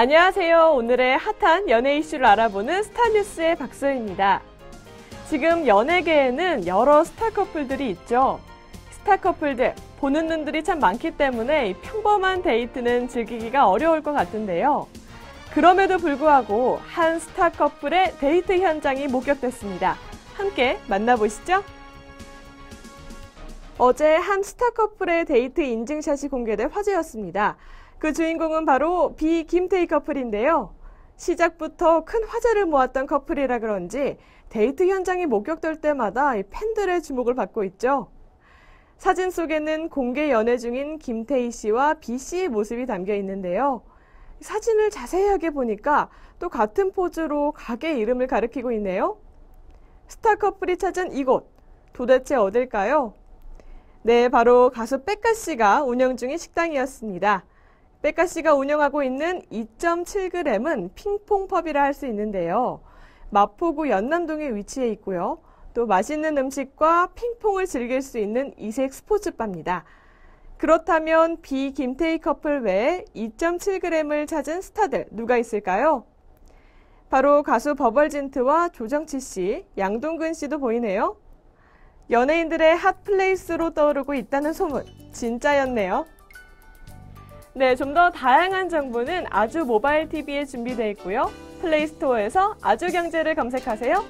안녕하세요. 오늘의 핫한 연예 이슈를 알아보는 스타뉴스의 박소입니다. 지금 연예계에는 여러 스타 커플들이 있죠. 스타 커플들, 보는 눈들이 참 많기 때문에 평범한 데이트는 즐기기가 어려울 것 같은데요. 그럼에도 불구하고 한 스타 커플의 데이트 현장이 목격됐습니다. 함께 만나보시죠. 어제 한 스타 커플의 데이트 인증샷이 공개돼 화제였습니다. 그 주인공은 바로 비 김태희 커플인데요. 시작부터 큰 화제를 모았던 커플이라 그런지 데이트 현장이 목격될 때마다 팬들의 주목을 받고 있죠. 사진 속에는 공개 연애 중인 김태희 씨와 비 씨의 모습이 담겨 있는데요. 사진을 자세하게 보니까 또 같은 포즈로 가게 이름을 가리키고 있네요. 스타 커플이 찾은 이곳 도대체 어딜까요? 네, 바로 가수 백가 씨가 운영 중인 식당이었습니다. 백가 씨가 운영하고 있는 2.7g은 핑퐁펍이라 할 수 있는데요. 마포구 연남동에 위치해 있고요. 또 맛있는 음식과 핑퐁을 즐길 수 있는 이색 스포츠바입니다. 그렇다면 비 김태희 커플 외에 2.7g을 찾은 스타들 누가 있을까요? 바로 가수 버벌진트와 조정치 씨, 양동근 씨도 보이네요. 연예인들의 핫플레이스로 떠오르고 있다는 소문, 진짜였네요. 네, 좀 더 다양한 정보는 아주 모바일 TV에 준비되어 있고요. 플레이스토어에서 아주 경제를 검색하세요.